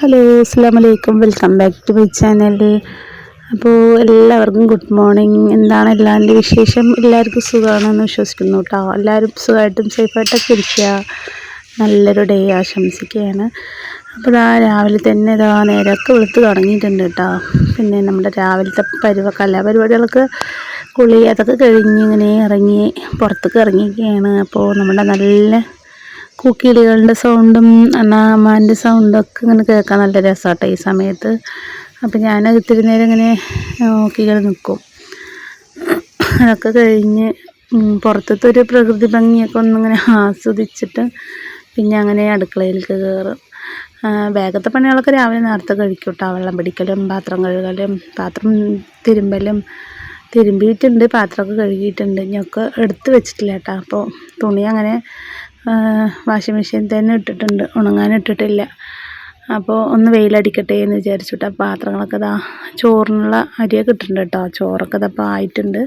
Hello അസ്സാം വലൈക്കും welcome back to my channel. അപ്പോൾ എല്ലാവർക്കും ഗുഡ് മോർണിംഗ്. എന്താണ് എല്ലാവരുടെ വിശേഷം? എല്ലാവർക്കും സുഖമാണെന്ന് വിശ്വസിക്കുന്നു കേട്ടോ. എല്ലാവരും സുഖമായിട്ടും സേഫായിട്ടൊക്കെ ഇരിക്കുക. നല്ലൊരു ഡേ ആശംസിക്കുകയാണ്. അപ്പോൾ ആ രാവിലെ തന്നെ ഇതാ നേരമൊക്കെ വെളുത്ത് തുടങ്ങിയിട്ടുണ്ട് കേട്ടോ. പിന്നെ നമ്മുടെ രാവിലത്തെ പരിവ കലാപരിപാടികൾക്ക് കുളി അതൊക്കെ കഴിഞ്ഞ് ഇങ്ങനെ ഇറങ്ങി പുറത്തേക്ക് ഇറങ്ങിയൊക്കെയാണ് അപ്പോൾ നമ്മുടെ നല്ല കുക്കിളികളുടെ സൗണ്ടും അണ്ണാമാന്റെ സൗണ്ടൊക്കെ ഇങ്ങനെ കേൾക്കാൻ നല്ല രസമാട്ടോ ഈ സമയത്ത്. അപ്പം ഞാൻ ഇത്തിരി നേരം ഇങ്ങനെ നോക്കിങ്ങനെ നിൽക്കും അതൊക്കെ കഴിഞ്ഞ് പുറത്തത്തെ ഒരു പ്രകൃതി ഭംഗിയൊക്കെ ഒന്നിങ്ങനെ ആസ്വദിച്ചിട്ട് പിന്നെ അങ്ങനെ അടുക്കളയിലേക്ക് കയറും വേഗത്തെ പണികളൊക്കെ രാവിലെ നേരത്തെ കഴിക്കും കേട്ടോ വെള്ളം പിടിക്കലും പാത്രം കഴുകലും പാത്രം തിരുമ്പലും. തിരുമ്പിയിട്ടുണ്ട് പാത്രമൊക്കെ കഴുകിയിട്ടുണ്ട്. ഇനിയൊക്കെ എടുത്ത് വെച്ചിട്ടില്ല കേട്ടോ അപ്പോൾ തുണി അങ്ങനെ വാഷിംഗ് മെഷീൻ തന്നെ ഇട്ടിട്ടുണ്ട്. ഉണങ്ങാൻ ഇട്ടിട്ടില്ല. അപ്പോൾ ഒന്ന് വെയിലടിക്കട്ടെ എന്ന് വിചാരിച്ചിട്ട് ആ പാത്രങ്ങളൊക്കെ ഇതാ ചോറിനുള്ള അരിയൊക്കെ ഇട്ടിട്ടുണ്ട് കേട്ടോ. ചോറൊക്കെ ഇതപ്പോൾ ആയിട്ടുണ്ട്.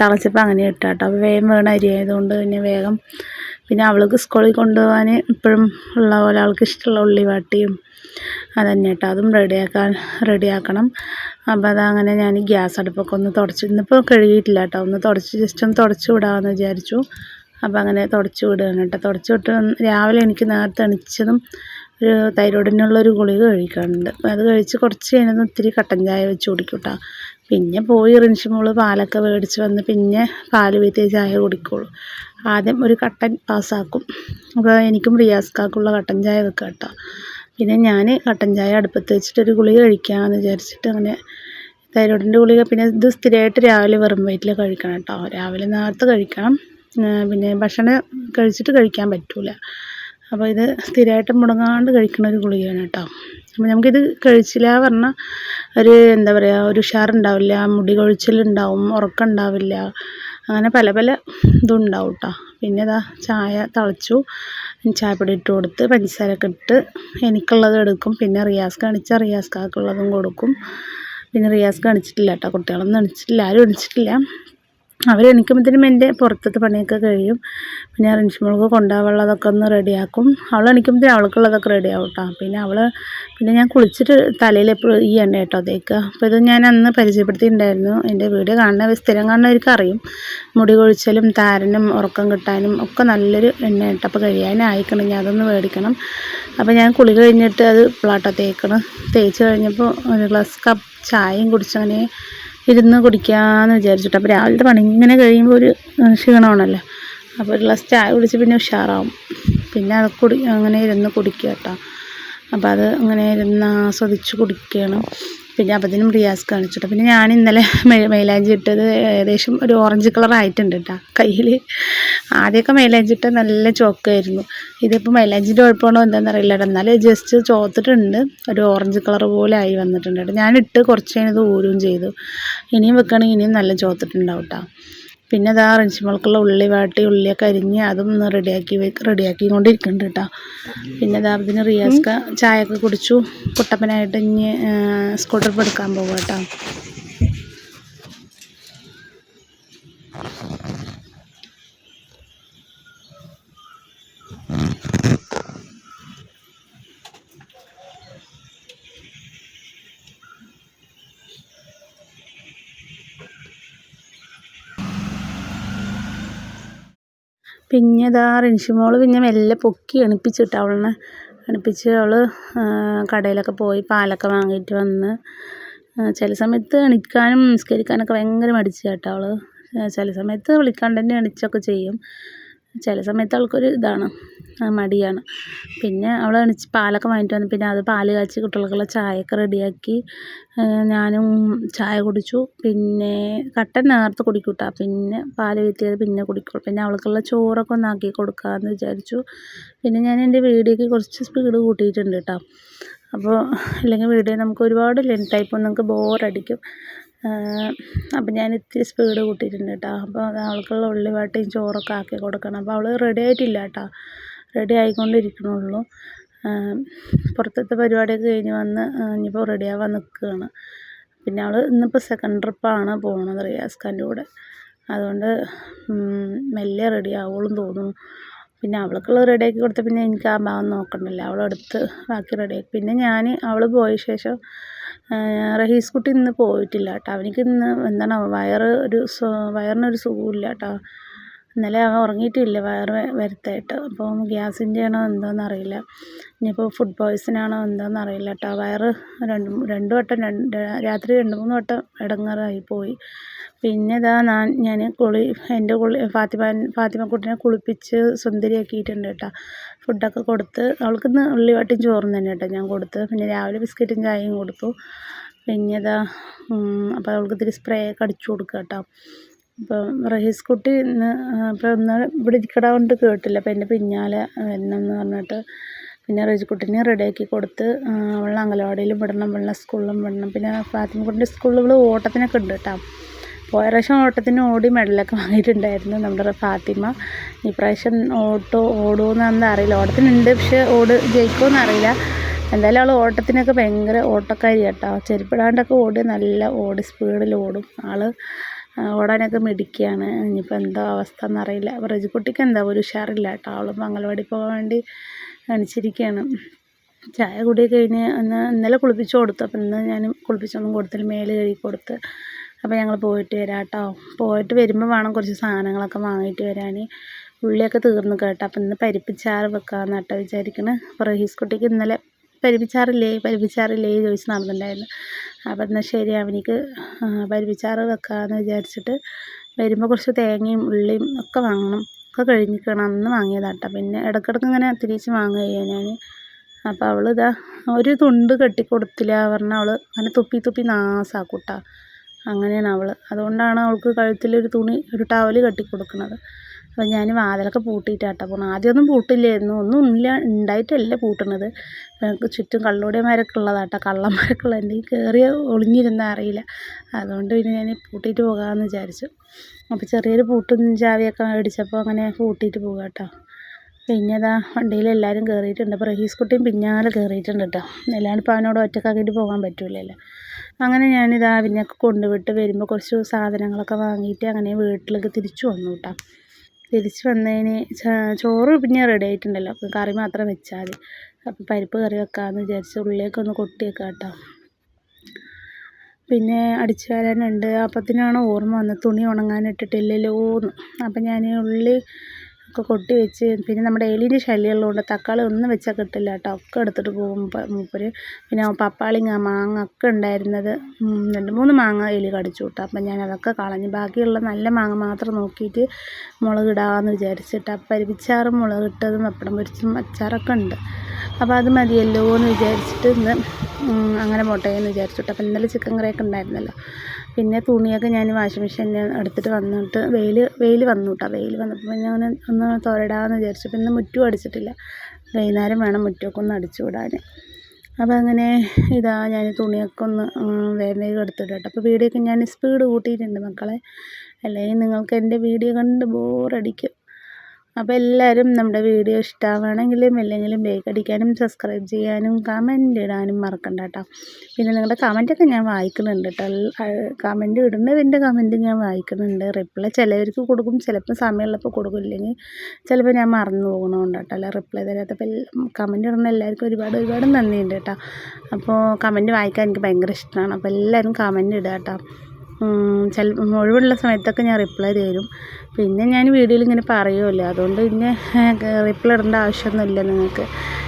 തിളച്ചപ്പോൾ അങ്ങനെ ഇട്ടാ കേട്ടോ. അപ്പോൾ വേഗം വേണം അരി ആയതുകൊണ്ട് പിന്നെ വേഗം പിന്നെ അവൾക്ക് സ്കൂളിൽ കൊണ്ടുപോകാൻ ഇപ്പോഴും ഉള്ള പോലെ അവൾക്ക് ഇഷ്ടമുള്ള ഉള്ളി വാട്ടിയും അതന്നെ കേട്ടോ. അതും റെഡിയാക്കാൻ റെഡിയാക്കണം. അപ്പോൾ അതങ്ങനെ ഞാൻ ഗ്യാസ് അടുപ്പൊക്കെ ഒന്ന് തുടച്ച് ഇന്നിപ്പോൾ കഴുകിയിട്ടില്ല കേട്ടോ. ഒന്ന് തുടച്ച് ജസ്റ്റ് ഒന്ന് തുടച്ച് വിടാമെന്ന് വിചാരിച്ചു. അപ്പോൾ അങ്ങനെ തുടച്ചു വിടുകയാണ് കേട്ടോ. തുടച്ച് വിട്ട് രാവിലെ എനിക്ക് നേരത്തെ എണിച്ചതും ഒരു തൈറോയിഡിനുള്ളൊരു ഗുളിക കഴിക്കാറുണ്ട്. അപ്പോൾ അത് കഴിച്ച് കുറച്ച് കഴിഞ്ഞാൽ ഒത്തിരി കട്ടൻ ചായ വെച്ച് കുടിക്കും പിന്നെ പോയി റിൻഷിമോൾ പാലൊക്കെ മേടിച്ച് വന്ന് പിന്നെ പാൽ വീത്തിയ ചായ കുടിക്കുള്ളൂ. ആദ്യം ഒരു കട്ടൻ പാസ്സാക്കും. അപ്പോൾ എനിക്കും റിയാസ്ക്കാക്കുള്ള കട്ടൻ ചായ വെക്കുക കേട്ടോ. പിന്നെ ഞാൻ കട്ടൻ ചായ അടുപ്പത്ത് വെച്ചിട്ട് ഒരു ഗുളിക കഴിക്കാമെന്ന് വിചാരിച്ചിട്ട് അങ്ങനെ തൈറോയിഡിന്റെ ഗുളിക പിന്നെ ഇത് സ്ഥിരമായിട്ട് രാവിലെ വെറും വയറ്റിൽ കഴിക്കണം കേട്ടോ. രാവിലെ നേരത്തെ കഴിക്കണം. പിന്നെ ഭക്ഷണം കഴിച്ചിട്ട് കഴിക്കാൻ പറ്റില്ല അപ്പോൾ ഇത് സ്ഥിരമായിട്ട് മുടങ്ങാണ്ട് കഴിക്കുന്ന ഒരു ഗുളികയാണ് കേട്ടോ. അപ്പോൾ നമുക്കിത് കഴിച്ചില്ല പറഞ്ഞാൽ ഒരു എന്താ പറയുക ഒരു ഉഷാറുണ്ടാവില്ല മുടി കൊഴിച്ചിലുണ്ടാവും ഉറക്കം ഉണ്ടാവില്ല അങ്ങനെ പല പല ഇതും ഉണ്ടാവും കേട്ടോ. പിന്നെ ഇതാ ചായ തിളച്ചു ചായപ്പൊടി ഇട്ട് കൊടുത്ത് പഞ്ചസാരയൊക്കെ ഇട്ട് എനിക്കുള്ളത് എടുക്കും. പിന്നെ റിയാസ് കാണിച്ചാൽ റിയാസ് കാക്കുള്ളതും കൊടുക്കും. പിന്നെ റിയാസ് കാണിച്ചിട്ടില്ല കേട്ടോ കുട്ടികളൊന്നും എണിച്ചിട്ടില്ല ആരും എണിച്ചിട്ടില്ല. അവർ എണീക്കുമ്പോഴത്തേനും എന്റെ പുറത്തത്തെ പണിയൊക്കെ കഴിയും. പിന്നെ റിൻഷിമോൾക്ക് കൊണ്ടുപോകാനുള്ളതൊക്കെ ഒന്ന് റെഡിയാക്കും. അവൾ എണീക്കുമ്പോഴത്തേനും അവൾക്കുള്ളതൊക്കെ റെഡിയാവും കേട്ടോ പിന്നെ അവൾ പിന്നെ ഞാൻ കുളിച്ചിട്ട് തലയിൽ എപ്പോഴും ഈ എണ്ണ കേട്ടോ തേക്കുക. അപ്പോൾ ഇത് ഞാൻ അന്ന് പരിചയപ്പെടുത്തിയിട്ടുണ്ടായിരുന്നു. എന്റെ വീഡിയോ കാണുന്ന സ്ഥിരം കാണുന്നവർക്ക് അറിയും. മുടി കൊഴിച്ചലും താരനും ഉറക്കം കിട്ടാനും ഒക്കെ നല്ലൊരു എണ്ണ കേട്ടോ അപ്പോൾ ഞാൻ അതൊന്ന് മേടിക്കണം. അപ്പോൾ ഞാൻ കുളി കഴിഞ്ഞിട്ട് അത് പ്ലാട്ടോ തേക്കണം. തേച്ച് കഴിഞ്ഞപ്പോൾ ഒരു ഗ്ലാസ് കപ്പ് ചായയും കുടിച്ചങ്ങനെ ഇരുന്ന് കുടിക്കാമെന്ന് വിചാരിച്ചിട്ട്. അപ്പോൾ രാവിലത്തെ പണി ഇങ്ങനെ കഴിയുമ്പോൾ ഒരു ക്ഷീണമാണല്ലോ. അപ്പോൾ ഒരു ഗ്ലാസ് ചായ കുടിച്ച് പിന്നെ ഉഷാറാവും. പിന്നെ അത് കുടി അങ്ങനെ ഇരുന്ന് കുടിക്കുക കേട്ടോ. അപ്പോൾ അത് അങ്ങനെ ഇരുന്ന് ആസ്വദിച്ച് കുടിക്കണം. പിന്നെ അപ്പത്തിനും റിയാസ് കാണിച്ചിട്ട്. പിന്നെ ഞാൻ ഇന്നലെ മൈലാഞ്ചി ഇട്ടത് ഏകദേശം ഒരു ഓറഞ്ച് കളർ ആയിട്ടുണ്ട് കേട്ടോ കയ്യിൽ ആദ്യമൊക്കെ മൈലാഞ്ചി ഇട്ട നല്ല ചോക്കായിരുന്നു. ഇതിപ്പോൾ മൈലാഞ്ചിന്റെ കുഴപ്പമാണോ എന്താണെന്ന് അറിയില്ല എന്നാലും ജസ്റ്റ് ചോത്തിട്ടുണ്ട്. ഒരു ഓറഞ്ച് കളർ പോലെ ആയി വന്നിട്ടുണ്ട് കേട്ടോ ഞാനിട്ട് കുറച്ച് കഴിഞ്ഞത് ഊരുകയും ചെയ്തു. ഇനിയും വെക്കുകയാണെങ്കിൽ ഇനിയും നല്ല ചോത്തിട്ടുണ്ടാവും കേട്ടോ പിന്നെ അതാ മുളക്കുള്ള ഉള്ളി വാട്ടി ഉള്ളിയൊക്കെ അരിഞ്ഞ് അതും ഒന്ന് റെഡിയാക്കി റെഡിയാക്കി കൊണ്ടിരിക്കുന്നുണ്ട് കേട്ടോ. പിന്നെ അതാ പിന്നെ റിയാസ്ക ചായയൊക്കെ കുടിച്ചു. കുട്ടപ്പനായിട്ട് ഇനി സ്കൂട്ടർ എടുക്കാൻ പോകുക കേട്ടോ. പിന്നെ ഇതാ റിൻഷിമോൾ പിന്നെ മെല്ലെ പൊക്കി എണിപ്പിച്ചിട്ട് അവളെ എണിപ്പിച്ച് അവൾ കടയിലൊക്കെ പോയി പാലൊക്കെ വാങ്ങിയിട്ട് വന്ന് ചില സമയത്ത് എണിക്കാനും നിസ്കരിക്കാനൊക്കെ ഭയങ്കര മടിച്ചു കേട്ടോ അവൾ ചില സമയത്ത് വിളിക്കാണ്ട് തന്നെ എണിച്ചൊക്കെ ചെയ്യും. ചില സമയത്ത് അവൾക്കൊരു ഇതാണ് മടിയാണ്. പിന്നെ അവൾ എണീച്ച് പാലൊക്കെ വാങ്ങിയിട്ട് വന്നു പിന്നെ അത് പാൽ കാച്ചി കുട്ടികൾക്കുള്ള ചായയൊക്കെ റെഡിയാക്കി ഞാനും ചായ കുടിച്ചു. പിന്നെ കട്ടൻ നേരത്തെ കുടിക്കും കേട്ടോ പിന്നെ പാൽ വീട്ടിയത് പിന്നെ കുടിക്കും പിന്നെ അവൾക്കുള്ള ചോറൊക്കെ ഒന്ന് ആക്കി കൊടുക്കാമെന്ന് വിചാരിച്ചു. പിന്നെ ഞാൻ എന്റെ വീഡിയോയ്ക്ക് കുറച്ച് സ്പീഡ് കൂട്ടിയിട്ടുണ്ട് കേട്ടോ അപ്പോൾ അല്ലെങ്കിൽ വീഡിയോ നമുക്ക് ഒരുപാട് ലെങ്തായിപ്പോൾ നമുക്ക് ബോറടിക്കും. അപ്പം ഞാൻ ഇത്തിരി സ്പീഡ് കൂട്ടിയിട്ടുണ്ട് കേട്ടോ അപ്പോൾ അവൾക്കുള്ള ഉള്ളിവാട്ടയും ചോറൊക്കെ ആക്കി കൊടുക്കണം. അപ്പോൾ അവൾ റെഡി ആയിട്ടില്ല കേട്ടോ റെഡി ആയിക്കൊണ്ടിരിക്കണുള്ളൂ. പുറത്തത്തെ പരിപാടിയൊക്കെ കഴിഞ്ഞ് വന്ന് ഇനിയിപ്പോൾ റെഡിയാവാൻ നിൽക്കുകയാണ് പിന്നെ അവൾ ഇന്നിപ്പോൾ സെക്കൻഡ് ട്രിപ്പാണ് പോകണത് റിയാസ്ഖാന്റെ കൂടെ. അതുകൊണ്ട് മെല്ലെ റെഡി ആവുള്ളൂ തോന്നുന്നു. പിന്നെ അവൾക്കുള്ളത് റെഡിയാക്കി കൊടുത്ത പിന്നെ എനിക്ക് ആ ഭാഗം നോക്കണ്ടല്ലോ. അവളെടുത്ത് ബാക്കി റെഡിയാക്കി പിന്നെ ഞാൻ അവൾ പോയ ശേഷം റഹീസ് കുട്ടി ഇന്ന് പോയിട്ടില്ല കേട്ടോ. അവനിക്ക് ഇന്ന് എന്താണ് വയറ് ഒരു വയറിനൊരു സുഖമില്ല കേട്ടോ. ഇന്നലെ അവൻ ഉറങ്ങിയിട്ടില്ല വയറ് വരുത്തായിട്ട്. അപ്പോൾ ഗ്യാസിന്റെ ആണോ എന്തോന്ന് അറിയില്ല ഇനിയിപ്പോൾ ഫുഡ് പോയ്സൺ ആണോ എന്തോന്ന് അറിയില്ല കേട്ടോ വയറ് രണ്ട് രണ്ട് വട്ടം രണ്ട് രാത്രി രണ്ട് മൂന്ന് വട്ടം ഇടങ്ങാറായി പോയി. പിന്നെ ഇതാ ഞാൻ ഞാൻ കുളി എന്റെ കുളി ഫാത്തിമ ഫാത്തിമക്കുട്ടിനെ കുളിപ്പിച്ച് സുന്ദരിയാക്കിയിട്ടുണ്ട് കേട്ടോ ഫുഡൊക്കെ കൊടുത്ത് അവൾക്കിന്ന് ഉള്ളിവട്ടും ചോറും തന്നെ കേട്ടോ ഞാൻ കൊടുത്ത്. പിന്നെ രാവിലെ ബിസ്ക്കറ്റും ചായയും കൊടുത്തു. പിന്നെ ഇതാ അപ്പോൾ അവൾക്ക് ഇത്തിരി സ്പ്രേ ഒക്കെ അടിച്ചു കൊടുക്കുക കേട്ടോ അപ്പോൾ റഹീസ് കുട്ടി ഇന്ന് അപ്പോൾ ഇന്ന് ഇവിടെ ഇരിക്കട കൊണ്ട് കേട്ടില്ല. അപ്പം എന്റെ പിന്നാലെ വരണമെന്ന് പറഞ്ഞിട്ട് പിന്നെ റഹീസ് കുട്ടീനെ റെഡിയാക്കി കൊടുത്ത് അവളെ അംഗനവാടിയിലും വിടണം വെള്ള സ്കൂളിലും വിടണം. പിന്നെ ഫാത്തിമക്കുട്ടിന്റെ സ്കൂളിൽ ഇവൾ ഓട്ടത്തിനൊക്കെ ഉണ്ട് കേട്ടോ. പോയ പ്രാവശ്യം ഓട്ടത്തിന് ഓടി മെഡലൊക്കെ വാങ്ങിയിട്ടുണ്ടായിരുന്നു നമ്മുടെ ഫാത്തിമ. ഈ പ്രാവശ്യം ഓട്ടോ ഓടുമെന്ന് അറിയില്ല. ഓട്ടത്തിനുണ്ട് പക്ഷേ ഓട് ജയിക്കുമെന്ന് അറിയില്ല. എന്തായാലും അവൾ ഓട്ടത്തിനൊക്കെ ഭയങ്കര ഓട്ടക്കാരി കേട്ടോ. ചെരുപ്പിടാണ്ടൊക്കെ ഓടി നല്ല ഓടി സ്പീഡിൽ ഓടും ആൾ ഓടാനൊക്കെ മിടിക്കുകയാണ് ഇനിയിപ്പോൾ എന്താ അവസ്ഥ എന്നറിയില്ല റജിക്കുട്ടിക്ക് എന്താ ഒരു ഉഷാറില്ല കേട്ടോ. അവളും അംഗൻവാടി പോകാൻ വേണ്ടി കാണിച്ചിരിക്കുകയാണ് ചായ കുടി കഴിഞ്ഞ് അന്ന് ഇന്നലെ കുളിപ്പിച്ച് കൊടുത്തു. അപ്പം ഇന്ന് ഞാൻ കുളിപ്പിച്ചൊന്നും കൊടുത്തില്ല. മേൽ കഴുകി കൊടുത്ത്. അപ്പോൾ ഞങ്ങൾ പോയിട്ട് വരാം കേട്ടോ. പോയിട്ട് വരുമ്പോൾ വേണം കുറച്ച് സാധനങ്ങളൊക്കെ വാങ്ങിയിട്ട് വരാൻ ഉള്ളിയൊക്കെ തീർന്നു കേട്ടോ. അപ്പം ഇന്ന് പരിപ്പിച്ചാറ് വെക്കാമെന്ന് കേട്ടോ വിചാരിക്കണേ. അപ്പോൾ റഹീസ് കുട്ടിക്ക് ഇന്നലെ പരിപ്പിച്ചാറില്ലേ? പരിപ്പിച്ചാറില്ലേ? ചോദിച്ച് നടന്നിട്ടുണ്ടായിരുന്നു. അപ്പം എന്നാൽ ശരി അവനിക്ക് പരിപ്പിച്ചാറ് വെക്കാമെന്ന് വിചാരിച്ചിട്ട് വരുമ്പോൾ കുറച്ച് തേങ്ങയും ഉള്ളിയും ഒക്കെ വാങ്ങണം. ഒക്കെ കഴിഞ്ഞിരിക്കണം അന്ന് വാങ്ങിയതാട്ടോ പിന്നെ ഇടയ്ക്കിടയ്ക്ക് ഇങ്ങനെ തിരിച്ച് വാങ്ങുകയാണ് ഞാൻ അപ്പോൾ അവൾ ഇതാ ഒരു തുണ്ട് കെട്ടിക്കൊടുത്തില്ല പറഞ്ഞാൽ അവൾ അങ്ങനെ തുപ്പി തുപ്പി നാസാക്കൂട്ടാ. അങ്ങനെയാണ് അവൾ അതുകൊണ്ടാണ് അവൾക്ക് കഴുത്തിലൊരു തുണി ഒരു ടവൽ കെട്ടി കൊടുക്കുന്നത് അപ്പോൾ ഞാൻ വാതിലൊക്കെ പൂട്ടിയിട്ടാട്ടോ പോണത് ആദ്യമൊന്നും പൂട്ടില്ലായിരുന്നു. ഒന്നും ഇല്ല ഉണ്ടായിട്ടല്ല പൂട്ടണത്. ചുറ്റും കള്ളോടിയന്മാരൊക്കെ ഉള്ളതാട്ടോ. കള്ളന്മാരൊക്കെ ഉള്ളത് എന്റെ കയറി ഒളിഞ്ഞിരുന്നാൽ അറിയില്ല. അതുകൊണ്ട് പിന്നെ ഞാൻ പൂട്ടിയിട്ട് പോകാമെന്ന് വിചാരിച്ചു. അപ്പോൾ ചെറിയൊരു പൂട്ടും ചാവിയൊക്കെ മേടിച്ചപ്പോൾ അങ്ങനെ പൂട്ടിയിട്ട് പോകാം കേട്ടോ പിന്നെ അതാ വണ്ടിയിൽ എല്ലാവരും കയറിയിട്ടുണ്ട് അപ്പോൾ റഹീസ് കുട്ടിയും പിന്നാലെ കയറിയിട്ടുണ്ട് കേട്ടോ. എല്ലാവരും ഇപ്പോൾ അവനോട് ഒറ്റക്കാക്കിയിട്ട് പോകാൻ പറ്റില്ലല്ലോ അങ്ങനെ ഞാനിതാ അവനെയൊക്കെ കൊണ്ടുവിട്ട് വരുമ്പോൾ കുറച്ച് സാധനങ്ങളൊക്കെ വാങ്ങിയിട്ട് അങ്ങനെ വീട്ടിലേക്ക് തിരിച്ചു വന്നു കേട്ടോ. തിരിച്ച് വന്നതിന് ചോറ് പിന്നെ റെഡി ആയിട്ടുണ്ടല്ലോ. അപ്പം കറി മാത്രം വെച്ചാൽ മതി അപ്പം പരിപ്പ് കറി വെക്കാമെന്ന് വിചാരിച്ച് ഉള്ളിലേക്കൊന്ന് കൊട്ടി വെക്കാം കേട്ടോ. പിന്നെ അടിച്ചു വരാനുണ്ട്. അപ്പത്തിനാണ് ഓർമ്മ വന്നത്. തുണി ഉണങ്ങാനിട്ടിട്ടില്ലല്ലോ എന്ന് അപ്പം ഞാൻ ഉള്ളി ഒക്കെ കൊട്ടി വെച്ച് പിന്നെ നമ്മുടെ എലിന്റെ ശല്യമുള്ളതുകൊണ്ട് തക്കാളി ഒന്നും വെച്ചാൽ കിട്ടില്ല കേട്ടോ. ഒക്കെ എടുത്തിട്ട് പോകും മൂപ്പര്. പിന്നെ പപ്പാളിങ്ങ മാങ്ങ ഒക്കെ ഉണ്ടായിരുന്നത് രണ്ട് മൂന്ന് മാങ്ങ എലി കടിച്ചു കേട്ടോ അപ്പം ഞാൻ അതൊക്കെ കളഞ്ഞു ബാക്കിയുള്ള നല്ല മാങ്ങ മാത്രം നോക്കിയിട്ട് മുളക് ഇടാമെന്ന് വിചാരിച്ചിട്ട്. അപ്പം പരിപ്പിച്ചാറും മുളക് ഇട്ടതും പപ്പടം പൊരിച്ചും അച്ചാറൊക്കെ ഉണ്ട്. അപ്പോൾ അത് മതിയല്ലോ എന്ന് വിചാരിച്ചിട്ട് ഇന്ന് അങ്ങനെ പോട്ടെ എന്ന് വിചാരിച്ചു അപ്പം ഇന്നലെ ചിക്കൻ കറിയൊക്കെ ഉണ്ടായിരുന്നല്ലോ. പിന്നെ തുണിയൊക്കെ ഞാൻ വാഷിംഗ് മെഷീനിൽ എടുത്തിട്ട് വന്നിട്ട് വെയിൽ വെയിൽ വന്നു കേട്ടോ വെയിൽ വന്നപ്പോൾ ഞാൻ ഒന്ന് തോരടാമെന്ന് വിചാരിച്ചു. പിന്നെ മുറ്റും അടിച്ചിട്ടില്ല. വൈകുന്നേരം വേണം മുറ്റമൊക്കെ ഒന്ന് അടിച്ചു വിടാൻ. അപ്പോൾ അങ്ങനെ ഇതാ ഞാൻ തുണിയൊക്കെ ഒന്ന് വേഗം വേഗം എടുത്തിട്ട് അപ്പോൾ വീഡിയോ ഒക്കെ ഞാൻ സ്പീഡ് കൂട്ടിയിട്ടുണ്ട് മക്കളെ. അല്ലെങ്കിൽ നിങ്ങൾക്ക് എന്റെ വീഡിയോ കണ്ട് ബോറടിക്കും അപ്പോൾ എല്ലാവരും നമ്മുടെ വീഡിയോ ഇഷ്ടമാവുകയാണെങ്കിലും ഇല്ലെങ്കിലും ലൈക്ക് അടിക്കാനും സബ്സ്ക്രൈബ് ചെയ്യാനും കമന്റ് ഇടാനും മറക്കണ്ട കേട്ടോ പിന്നെ നിങ്ങളുടെ കമന്റൊക്കെ ഞാൻ വായിക്കുന്നുണ്ട് കേട്ടോ കമന്റ് ഇടുന്നതിന്റെ കമന്റ് ഞാൻ വായിക്കുന്നുണ്ട്. റിപ്ലൈ ചിലവർക്ക് കൊടുക്കും ചിലപ്പോൾ സമയമുള്ളപ്പോൾ കൊടുക്കും. ഇല്ലെങ്കിൽ ചിലപ്പോൾ ഞാൻ മറന്നു പോകണമുണ്ട് കേട്ടോ അല്ല റിപ്ലൈ തരാത്തപ്പോൾ കമന്റ് ഇടുന്ന എല്ലാവർക്കും ഒരുപാട് ഒരുപാട് നന്ദിയുണ്ട് കേട്ടോ അപ്പോൾ കമന്റ് വായിക്കാൻ എനിക്ക് ഭയങ്കര ഇഷ്ടമാണ്. അപ്പോൾ എല്ലാവരും കമന്റ് ഇടുക കേട്ടോ ചില ഒഴിവുള്ള സമയത്തൊക്കെ ഞാൻ റിപ്ലൈ തരും. പിന്നെ ഞാൻ വീഡിയോയിൽ ഇങ്ങനെ പറയുമല്ലോ അതുകൊണ്ട് പിന്നെ റിപ്ലൈ ഇടേണ്ട ആവശ്യമൊന്നുമില്ല നിങ്ങൾക്ക്.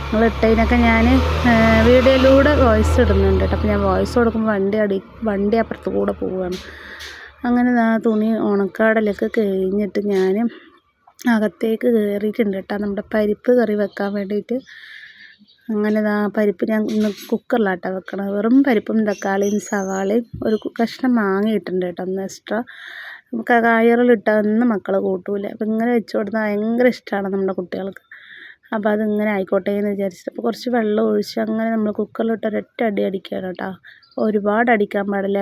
നിങ്ങൾ ഇട്ടതിനൊക്കെ ഞാൻ വീഡിയോയിലൂടെ വോയിസ് ഇടുന്നുണ്ട് കേട്ടോ. അപ്പോൾ ഞാൻ വോയിസ് കൊടുക്കുമ്പോൾ വണ്ടി അടി വണ്ടി അപ്പുറത്ത് കൂടെ പോവുകയാണ് അങ്ങനെ തുണി ഉണക്കാടലൊക്കെ കഴിഞ്ഞിട്ട് ഞാൻ അകത്തേക്ക് കയറിയിട്ടുണ്ട് കേട്ടോ. നമ്മുടെ പരിപ്പ് കറി വെക്കാൻ വേണ്ടിയിട്ട്. അങ്ങനെ ദാ പരിപ്പ് ഞാൻ ഇന്ന് കുക്കറിലാട്ടോ വെക്കണത്. വെറും പരിപ്പും തക്കാളിയും സവാളയും ഒരു കഷ്ണം മാങ്ങ ഇട്ടിട്ടുണ്ട് കേട്ടോ ഒന്ന് എക്സ്ട്രാ നമുക്ക് കായറിലിട്ടതൊന്നും മക്കൾ കൂട്ടൂല. അപ്പം ഇങ്ങനെ വെച്ച് കൊടുത്താൽ ഭയങ്കര ഇഷ്ടമാണ് നമ്മുടെ കുട്ടികൾക്ക്. അപ്പോൾ അതിങ്ങനെ ആയിക്കോട്ടെ എന്ന് വിചാരിച്ചിട്ട് അപ്പോൾ കുറച്ച് വെള്ളം ഒഴിച്ച് അങ്ങനെ നമ്മൾ കുക്കറിലിട്ട് ഒരൊറ്റ അടി അടിക്കുകയാണ് കേട്ടോ. ഒരുപാട് അടിക്കാൻ പാടില്ല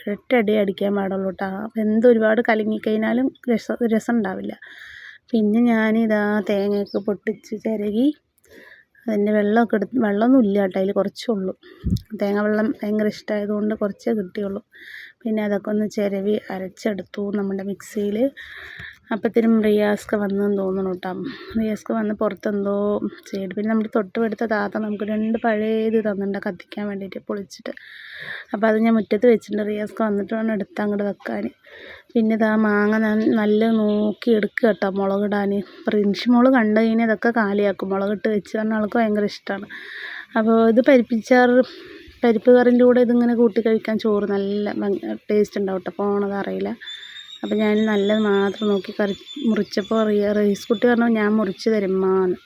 ഒരൊറ്റ അടി അടിക്കാൻ പാടുള്ളൂ കേട്ടോ. അപ്പോൾ എന്ത് ഒരുപാട് കലങ്ങിക്കഴിഞ്ഞാലും രസം രസം ഉണ്ടാവില്ല. പിന്നെ ഞാനിതാ തേങ്ങയൊക്കെ പൊട്ടിച്ച് ചിരകി അതിന്റെ വെള്ളമൊക്കെ എടുത്ത് വെള്ളമൊന്നും ഇല്ല കേട്ടോ അതിൽ കുറച്ചേ ഉള്ളൂ. തേങ്ങ വെള്ളം ഭയങ്കര ഇഷ്ടമായതുകൊണ്ട് കുറച്ചേ കിട്ടിയുള്ളൂ. പിന്നെ അതൊക്കെ ഒന്ന് ചിരവി അരച്ചെടുത്തു നമ്മുടെ മിക്സിയിൽ അപ്പത്തിനും റിയാസ്ക വന്നെന്ന് തോന്നണം കേട്ടോ റിയാസ്ക വന്ന് പുറത്തെന്തോ ചെയ്തു പിന്നെ നമ്മുടെ തൊട്ട് താത്ത നമുക്ക് രണ്ട് പഴയ ഇത് തന്നിട്ടുണ്ട് കത്തിക്കാൻ വേണ്ടിയിട്ട് പൊളിച്ചിട്ട്. അപ്പോൾ അത് ഞാൻ മുറ്റത്ത് വെച്ചിട്ടുണ്ട്. റിയാസ്ക വന്നിട്ട് വേണം എടുത്ത് അങ്ങോട്ട് വെക്കാൻ. പിന്നെ ഇതാ മാങ്ങ നല്ല നോക്കി എടുക്കുക കേട്ടോ മുളകിടാൻ പ്രിൻഷ് മോൾ കണ്ടു കഴിഞ്ഞാൽ ഇതൊക്കെ കാലിയാക്കും. മുളകിട്ട് വെച്ച് പറഞ്ഞ ആൾക്ക് ഭയങ്കര ഇഷ്ടമാണ് അപ്പോൾ ഇത് പരിപ്പിച്ചാർ പരിപ്പ് കറിന്റെ കൂടെ ഇതിങ്ങനെ കൂട്ടി കഴിക്കാൻ ചോറ് നല്ല ടേസ്റ്റ് ഉണ്ടാവും കേട്ടോ പോണത് അറിയില്ല. അപ്പോൾ ഞാൻ നല്ലത് മാത്രം നോക്കി കറി മുറിച്ചപ്പോൾ റൈസ് കുട്ടി പറഞ്ഞു ഞാൻ മുറിച്ച് തരുമ്മാന്ന്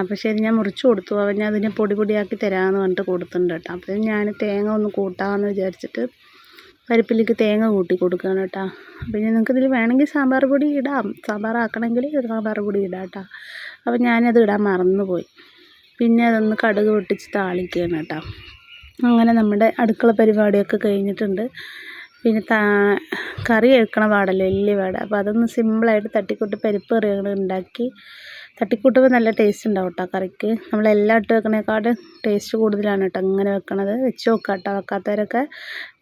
അപ്പോൾ ശരി ഞാൻ മുറിച്ച് കൊടുത്തു. അവൻ അതിനെ പൊടി പൊടിയാക്കി തരാമെന്ന് പറഞ്ഞിട്ട് കൊടുത്തിട്ടുണ്ട് കേട്ടോ. അപ്പോൾ ഞാൻ തേങ്ങ ഒന്ന് കൂട്ടാമെന്ന് വിചാരിച്ചിട്ട് പരിപ്പിലേക്ക് തേങ്ങ കൂട്ടി കൊടുക്കുകയാണ് കേട്ടോ. പിന്നെ നിങ്ങൾക്ക് ഇതിൽ വേണമെങ്കിൽ സാമ്പാർ പൊടി ഇടാം. സാമ്പാർ ആക്കണമെങ്കിൽ സാമ്പാർ പൊടി ഇടാം കേട്ടോ. അപ്പോൾ ഞാനത് ഇടാൻ മറന്നുപോയി. പിന്നെ അതൊന്ന് കടുക് പൊട്ടിച്ച് താളിക്കുകയാണ് കേട്ടോ. അങ്ങനെ നമ്മുടെ അടുക്കള പരിപാടിയൊക്കെ കഴിഞ്ഞിട്ടുണ്ട്. പിന്നെ താ കറി വെക്കണ പാടല്ലേ വലിയ പാട. അപ്പോൾ അതൊന്ന് സിമ്പിളായിട്ട് തട്ടിക്കൂട്ട് പരിപ്പ് കറികൾ ഉണ്ടാക്കി തട്ടിക്കൂട്ടുമ്പോൾ നല്ല ടേസ്റ്റ് ഉണ്ടാവും കേട്ടോ കറിക്ക് നമ്മളെല്ലാം ഇട്ട് വെക്കണേക്കാളും ടേസ്റ്റ് കൂടുതലാണ് കേട്ടോ ഇങ്ങനെ വെക്കണത്. വെച്ച് നോക്കാം കേട്ടോ വെക്കാത്തവരൊക്കെ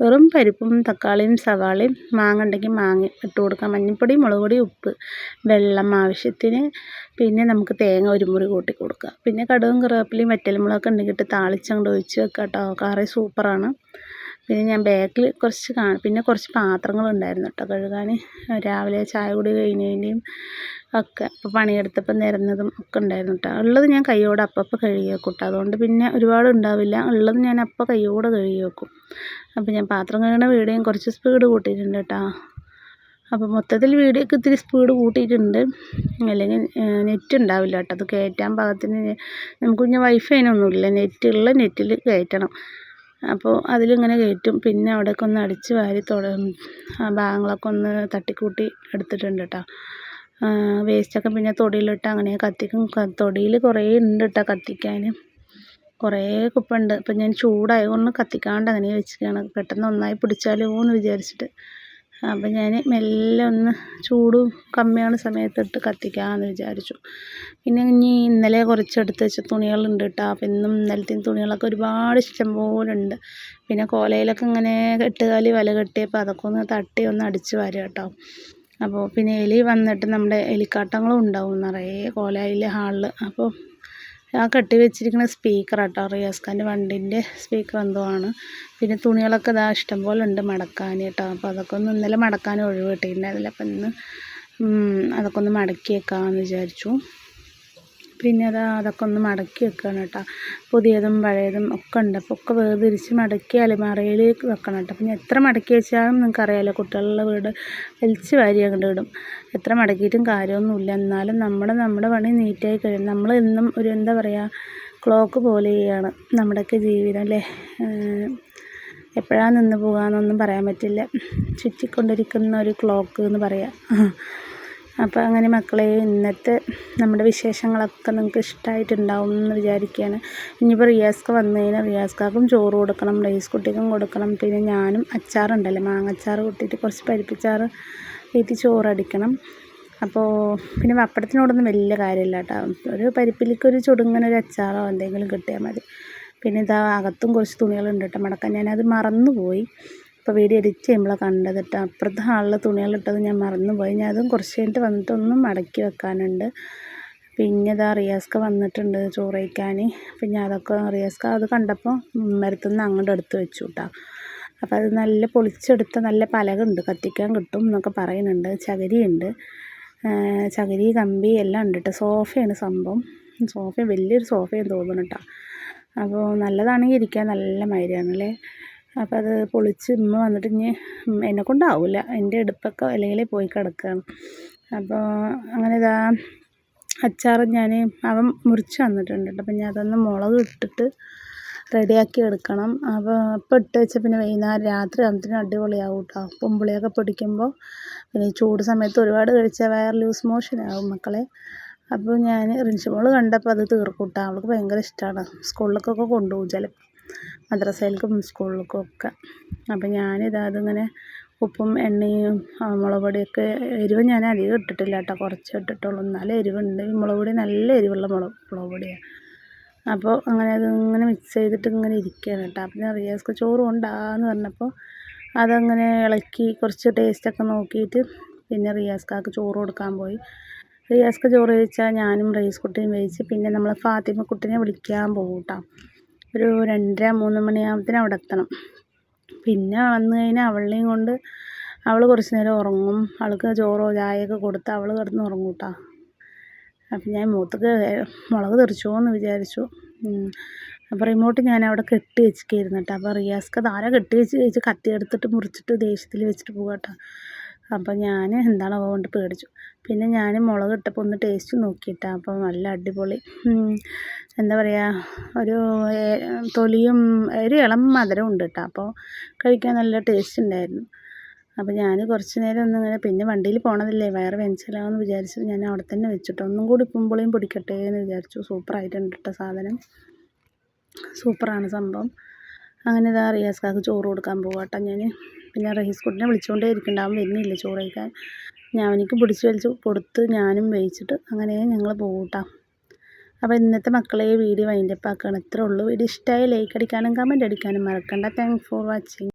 വെറും പരിപ്പും തക്കാളിയും സവാളയും മാങ്ങ ഉണ്ടെങ്കിൽ മാങ്ങ ഇട്ട് കൊടുക്കാം. മഞ്ഞൾപ്പൊടി മുളക് പൊടി ഉപ്പ് വെള്ളം ആവശ്യത്തിന്. പിന്നെ നമുക്ക് തേങ്ങ ഒരു മുറി കൂട്ടി കൊടുക്കുക പിന്നെ കടുകും കറിവേപ്പിലയും വറ്റൽമുളകൊക്കെ ഉണ്ടെങ്കിൽ ഇട്ട് താളിച്ചങ്ങോട്ട് ഒഴിച്ച് വെക്കാം കേട്ടോ കറി സൂപ്പറാണ് പിന്നെ ഞാൻ ബാക്കിൽ കുറച്ച് പിന്നെ കുറച്ച് പാത്രങ്ങളുണ്ടായിരുന്നു കേട്ടോ കഴുകാൻ. രാവിലെ ചായ കുടി കഴിഞ്ഞതിന്റെയും ഒക്കെ. പണിയെടുത്തപ്പോൾ നിരന്നതും ഒക്കെ ഉണ്ടായിരുന്നു കേട്ടോ. ഉള്ളത് ഞാൻ കൈയോടെ അപ്പപ്പോൾ കഴുകി വെക്കും കേട്ടോ. അതുകൊണ്ട് പിന്നെ ഒരുപാട് ഉണ്ടാവില്ല. ഉള്ളത് ഞാൻ അപ്പോൾ കൈയോടെ കഴുകി വെക്കും അപ്പോൾ ഞാൻ പാത്രം കഴുകുന്ന വീഡിയോയും കുറച്ച് സ്പീഡ് കൂട്ടിയിട്ടുണ്ട് കേട്ടോ. അപ്പോൾ മൊത്തത്തിൽ വീഡിയോക്ക് ഇത്തിരി സ്പീഡ് കൂട്ടിയിട്ടുണ്ട്. അല്ലെങ്കിൽ നെറ്റ് ഉണ്ടാവില്ല കേട്ടോ. അത് കയറ്റാൻ പാകത്തിന് നമുക്ക് പിന്നെ വൈഫൈനൊന്നുമില്ല നെറ്റ് ഉള്ള നെറ്റിൽ കയറ്റണം. അപ്പോൾ അതിലിങ്ങനെ കയറ്റും. പിന്നെ അവിടെയൊക്കെ ഒന്ന് അടിച്ച് വാരി ആ ഭാഗങ്ങളൊക്കെ ഒന്ന് തട്ടിക്കൂട്ടി എടുത്തിട്ടുണ്ട് കേട്ടോ വേസ്റ്റൊക്കെ പിന്നെ തൊടിയിലിട്ട് അങ്ങനെ കത്തിക്കും. തൊടിയിൽ കുറേ ഉണ്ട് കേട്ടോ കത്തിക്കാൻ. കുറേ കുപ്പുണ്ട് അപ്പം ഞാൻ ചൂടായതുകൊണ്ട് കത്തിക്കാണ്ട് അങ്ങനെ വെച്ചിരിക്കുകയാണ്. പെട്ടെന്ന് ഒന്നായി പിടിച്ചാലോ എന്ന് വിചാരിച്ചിട്ട്. അപ്പം ഞാൻ മെല്ലെ ഒന്ന് ചൂട് കമ്മിയാണ് സമയത്തിട്ട് കത്തിക്കാമെന്ന് വിചാരിച്ചു. പിന്നെ ഇനി ഇന്നലെ കുറച്ചെടുത്ത് വെച്ച തുണികളുണ്ട് കേട്ടോ. അപ്പം ഇന്നും ഇന്നലത്തെയും തുണികളൊക്കെ ഒരുപാട് ഇഷ്ടം പോലെ ഉണ്ട് പിന്നെ കോലയിലൊക്കെ ഇങ്ങനെ കെട്ടുകാലി വല കെട്ടിയപ്പോൾ അതൊക്കെ ഒന്ന് തട്ടി ഒന്ന് അടിച്ച് വരും കേട്ടോ. അപ്പോൾ പിന്നെ എലി വന്നിട്ട് നമ്മുടെ എലിക്കാട്ടങ്ങളും ഉണ്ടാവും നിറയെ കോലായിലെ ഹാളിൽ അപ്പോൾ ആ കെട്ടി വെച്ചിരിക്കുന്ന സ്പീക്കർ കേട്ടോ റിയാസ്ഖാന്റെ വണ്ടിന്റെ സ്പീക്കർ എന്തോ ആണ്. പിന്നെ തുണികളൊക്കെ ഇതാ ഇഷ്ടംപോലെ ഉണ്ട് മടക്കാൻ കേട്ടോ അപ്പോൾ അതൊക്കെ ഒന്ന് ഇന്നലെ മടക്കാൻ ഒഴിവ് കിട്ടിയിട്ടുണ്ടായിരുന്നില്ല. അപ്പം ഇന്ന് അതൊക്കെ ഒന്ന് മടക്കി വെക്കാമെന്ന് വിചാരിച്ചു. പിന്നെ അത് അതൊക്കെ ഒന്ന് മടക്കി വെക്കണം കേട്ടോ. പുതിയതും പഴയതും ഒക്കെ ഉണ്ട്. അപ്പോൾ ഒക്കെ വേർതിരിച്ച് മടക്കി മറയിൽ വെക്കണം കേട്ടോ. പിന്നെ എത്ര മടക്കി വെച്ചാലും നിങ്ങൾക്കറിയാമല്ലോ കുട്ടികളുടെ വീട് വലിച്ച് വാരി അങ്ങോട്ട് ഇടും. എത്ര മടക്കിയിട്ടും കാര്യമൊന്നുമില്ല. എന്നാലും നമ്മുടെ നമ്മുടെ പണി നീറ്റായി കഴിയും നമ്മൾ എന്നും ഒരു എന്താ പറയുക ക്ലോക്ക് പോലെയാണ് നമ്മുടെയൊക്കെ ജീവിതം അല്ലേ? എപ്പോഴാണ് നിന്ന് പോകാമെന്നൊന്നും പറയാൻ പറ്റില്ല. ചുറ്റിക്കൊണ്ടിരിക്കുന്ന ഒരു ക്ലോക്ക് എന്ന് പറയാം. അപ്പോൾ അങ്ങനെ മക്കളെ ഇന്നത്തെ നമ്മുടെ വിശേഷങ്ങളൊക്കെ നിങ്ങൾക്ക് ഇഷ്ടമായിട്ടുണ്ടാവും എന്ന് വിചാരിക്കുകയാണ്. ഇനിയിപ്പോൾ റിയാസ്ക്ക് വന്നു കഴിഞ്ഞാൽ റിയാസ്ക്കാർക്കും ചോറ് കൊടുക്കണം റൈസ് കുട്ടിക്കും കൊടുക്കണം. പിന്നെ ഞാനും അച്ചാറുണ്ടല്ലോ മാങ്ങച്ചാറ് കൂട്ടിയിട്ട് കുറച്ച് പരിപ്പിച്ചാറ് വീട്ടിൽ ചോറടിക്കണം. അപ്പോൾ പിന്നെ പപ്പടത്തിനോടൊന്നും വലിയ കാര്യമില്ല കേട്ടോ. ഒരു പരിപ്പിലേക്ക് ഒരു ചുടുങ്ങനെ ഒരു അച്ചാറോ എന്തെങ്കിലും കിട്ടിയാൽ മതി. പിന്നെ ഇതാ അകത്തും കുറച്ച് തുണികളുണ്ട് കേട്ടോ മടക്കാൻ. ഞാനത് മറന്നുപോയി. ഇപ്പോൾ വീഡിയോ എഡിറ്റ് ചെയ്യുമ്പോഴാണ് കണ്ടത് കേട്ടോ. അപ്പുറത്തെ ഹാളിൽ തുണികളിട്ടത് ഞാൻ മറന്നുപോയി. ഞാൻ അതും കുറച്ച് കഴിഞ്ഞിട്ട് വന്നിട്ട് ഒന്ന് മടക്കി വെക്കാനുണ്ട്. പിന്നെ ഇതാ റിയാസ്ക വന്നിട്ടുണ്ട് ചോറ് കഴിക്കാൻ. ഞാൻ അതൊക്കെ റിയാസ്ക അത് കണ്ടപ്പോൾ മരത്തുനിന്ന് അങ്ങോട്ട് എടുത്ത് വെച്ചു കേട്ടോ. അപ്പോൾ അത് നല്ല പൊളിച്ചെടുത്ത നല്ല പലകുണ്ട്. കത്തിക്കാൻ കിട്ടും എന്നൊക്കെ പറയുന്നുണ്ട്. ചകരിയുണ്ട്. ചകിരി കമ്പി എല്ലാം ഉണ്ട് കേട്ടോ. സോഫയാണ് സംഭവം. സോഫ വലിയൊരു സോഫയാണ് തോന്നുന്നു കേട്ടോ. അപ്പോൾ നല്ലതാണെങ്കിൽ ഇരിക്കാൻ നല്ല മൈരയാണല്ലേ അപ്പോൾ അത് പൊളിച്ച് ഉമ്മ വന്നിട്ട് ഇനി എന്നെ കൊണ്ടാവില്ല എന്റെ അടുപ്പൊക്കെ അല്ലെങ്കിൽ പോയി കിടക്കുകയാണ് അപ്പോൾ അങ്ങനെ ഇതാ അച്ചാർ ഞാൻ അവൻ മുറിച്ച് തന്നിട്ടുണ്ട് കേട്ടോ. അപ്പം ഞാൻ അതൊന്ന് മുളക് ഇട്ടിട്ട് റെഡിയാക്കി എടുക്കണം. അപ്പോൾ ഇപ്പം ഇട്ട് വെച്ച പിന്നെ വൈകുന്നേരം രാത്രി ആകുമ്പത്തേനും അടിപൊളിയാവും കേട്ടോ. പൊമ്പുളിയൊക്കെ പൊടിക്കുമ്പോൾ പിന്നെ ഈ ചൂട് സമയത്ത് ഒരുപാട് കഴിച്ചാൽ വയർ ലൂസ് മോഷൻ ആവും മക്കളെ. അപ്പോൾ ഞാൻ റിൻഷുമോൾ കണ്ടപ്പോൾ അത് തീർക്കും കേട്ടോ. അവൾക്ക് ഭയങ്കര ഇഷ്ടമാണ്. സ്കൂളിലേക്കൊക്കെ കൊണ്ടുപോകും ചിലപ്പോൾ. മദ്രസയിലേക്കും സ്കൂളിലേക്കും ഒക്കെ അപ്പം ഞാനിതാ അതിങ്ങനെ ഉപ്പും എണ്ണയും മുളക് പൊടിയൊക്കെ എരിവ് ഞാൻ അധികം ഇട്ടിട്ടില്ല കേട്ടോ. കുറച്ച് ഇട്ടിട്ടുള്ളൂ. എന്നാലും എരിവുണ്ട്. മുളക് പൊടി നല്ല എരിവുള്ള മുളക് മുളക് പൊടിയാണ് അപ്പോൾ അങ്ങനെ അതിങ്ങനെ മിക്സ് ചെയ്തിട്ട് ഇങ്ങനെ ഇരിക്കുകയാണ് കേട്ടോ. അപ്പം ഞാൻ റിയാസ്ക്ക് ചോറ് കൊണ്ടാന്ന് പറഞ്ഞപ്പോൾ അതങ്ങനെ ഇളക്കി കുറച്ച് ടേസ്റ്റൊക്കെ നോക്കിയിട്ട് പിന്നെ റിയാസ്ക്കാക്ക് ചോറ് കൊടുക്കാൻ പോയി. റിയാസ്ക്ക് ചോറ് കഴിച്ചാൽ ഞാനും റൈസ് കുട്ടിയും കഴിച്ച് പിന്നെ നമ്മൾ ഫാത്തിമ കുട്ടീനെ വിളിക്കാൻ പോകും കേട്ടോ. ഒരു രണ്ടര മൂന്ന് മണിയാകുമ്പത്തിന് അവിടെ എത്തണം പിന്നെ വന്നു കഴിഞ്ഞാൽ അവളെയും കൊണ്ട് അവൾ കുറച്ച് നേരം ഉറങ്ങും. അവൾക്ക് ചോറോ ചായയൊക്കെ കൊടുത്ത് അവൾ കിടന്ന് ഉറങ്ങും കേട്ടോ അപ്പം ഞാൻ മൂത്തക്ക് മുളക് തെറിച്ചോ എന്ന് വിചാരിച്ചു അപ്പോൾ റിമോട്ട് ഞാൻ അവിടെ കെട്ടി വെച്ചിരിക്കുന്നു കേട്ടോ. അപ്പോൾ റിയാസ്ക്ക് അത് കെട്ടി വെച്ച് കഴിച്ച് കത്തി എടുത്തിട്ട് മുറിച്ചിട്ട് ദേഷ്യത്തിൽ വെച്ചിട്ട് പോകാം കേട്ടോ. അപ്പോൾ ഞാൻ എന്താണ് കൊണ്ട് പേടിച്ചു. പിന്നെ ഞാൻ മുളക് ഇട്ടപ്പോൾ ഒന്ന് ടേസ്റ്റ് നോക്കിയിട്ടാണ് അപ്പോൾ നല്ല അടിപൊളി എന്താ പറയുക ഒരു തൊലിയും ഒരു ഇളം മധുരം ഉണ്ട് കേട്ടോ അപ്പോൾ കഴിക്കാൻ നല്ല ടേസ്റ്റ് ഉണ്ടായിരുന്നു. അപ്പോൾ ഞാൻ കുറച്ച് നേരം ഒന്നിങ്ങനെ പിന്നെ വണ്ടിയിൽ പോണതല്ലേ വയറ് വെഞ്ചലാമെന്ന് വിചാരിച്ചു ഞാൻ അവിടെ തന്നെ വെച്ചിട്ട് ഒന്നും കൂടി ഉപ്പും പിടിക്കട്ടെ എന്ന് വിചാരിച്ചു. സൂപ്പറായിട്ടുണ്ട് കേട്ടോ സാധനം. സൂപ്പറാണ് സംഭവം. അങ്ങനെ ഇതാ റിയാസ്കാക്ക് ചോറ് കൊടുക്കാൻ പോകാട്ടോ ഞാൻ പിന്നെ റഹീസ് കുട്ടിനെ വിളിച്ചുകൊണ്ടേ ഇരിക്കണ്ടാവും വരുന്നില്ല ചോറ് കഴിക്കാൻ ഞാൻ എനിക്ക് പിടിച്ച് വലിച്ച് കൊടുത്ത് ഞാനും വേവിച്ചിട്ട് അങ്ങനെ ഞങ്ങൾ പോകട്ടോ അപ്പോൾ ഇന്നത്തെ മക്കളെ വീഡിയോ വൈൻഡപ്പ് ആക്കുകയാണ് ഇത്രേ ഉള്ളൂ. വീഡിയോ ഇഷ്ടമായി ലൈക്ക് അടിക്കാനും കമന്റ് അടിക്കാനും മറക്കണ്ട. Thanks for watching